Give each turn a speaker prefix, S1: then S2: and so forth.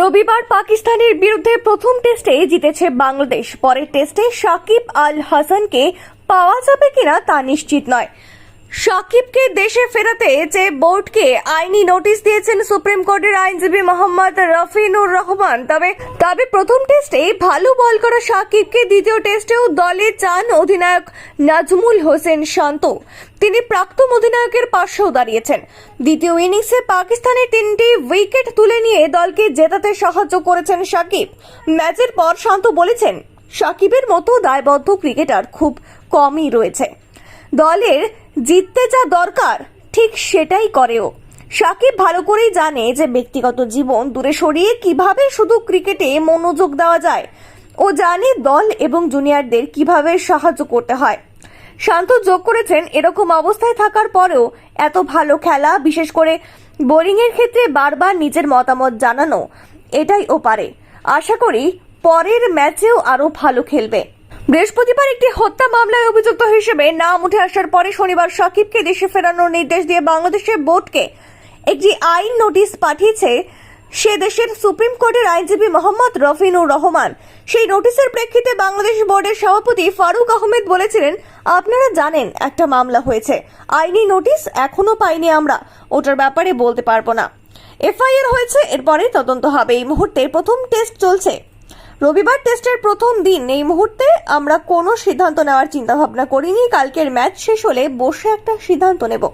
S1: রবিবার পাকিস্তানের বিরুদ্ধে প্রথম টেস্টে জিতেছে বাংলাদেশ। পরের টেস্টে সাকিব আল হাসানকে পাওয়া যাবে কিনা তা নিশ্চিত নয়। সাকিবকে দেশে ফেরাতে যে বোর্ডকে আইনি নোটিশ দিয়েছেন সুপ্রিম কোর্টের আইনজীবী মোহাম্মদ রফিনুর রহমান, তবে তবে প্রথম টেস্টে ভালো বল করা সাকিবকে দ্বিতীয় টেস্টেও দলে চান অধিনায়ক নাজমুল হোসেন শান্ত। তিনি প্রাক্তন অধিনায়কের পাশেও দাঁড়িয়েছেন। দ্বিতীয় ইনিংসে পাকিস্তানের তিনটি উইকেট তুলে নিয়ে দলকে জেতাতে সাহায্য করেছেন সাকিব। ম্যাচের পর শান্ত বলেছেন, সাকিবের মতো দায়বদ্ধ ক্রিকেটার খুব কমই রয়েছে। দলের জিততে যা দরকার, ঠিক সেটাই করেও সাকিব ভালো করেই জানে যে ব্যক্তিগত জীবন দূরে সরিয়ে কীভাবে শুধু ক্রিকেটে মনোযোগ দেওয়া যায়। ও জানে দল এবং জুনিয়রদের কীভাবে সাহায্য করতে হয়। শান্ত যোগ করেছেন এরকম অবস্থায় থাকার পরেও এত ভালো খেলা, বিশেষ করে বোলিংয়ের ক্ষেত্রে বারবার নিজের মতামত জানানো, এটাই ও পারে। আশা করি পরের ম্যাচেও আরও ভালো খেলবে। বৃহস্পতিবার একটি হত্যা মামলায় অভিযুক্ত হিসেবে নাম উঠে আসার পরে শনিবার সাকিবকে দেশে ফেরানোর নির্দেশ দিয়ে বাংলাদেশের বোর্ডকে একটি আইন নোটিশ পাঠিয়েছে সে দেশের সুপ্রিম কোর্টের আইনজীবী মোহাম্মদ রফিনুর রহমান। সেই নোটিশের প্রেক্ষিতে বাংলাদেশ বোর্ডের সভাপতি ফারুক আহমেদ বলেছিলেন, আপনারা জানেন একটা মামলা হয়েছে। আইনি নোটিশ এখনও পাইনি আমরা। ওটার ব্যাপারে বলতে পারব না। এফআইআর হয়েছে, এরপরে তদন্ত হবে। এই মুহূর্তে প্রথম টেস্ট চলছে। রবিবার টেস্টের প্রথম দিন এই মুহূর্তে আমরা কোনো সিদ্ধান্ত নেওয়ার চিন্তা ভাবনা করিনি। কালকের ম্যাচ শেষ হলে বসে একটা সিদ্ধান্ত নেব।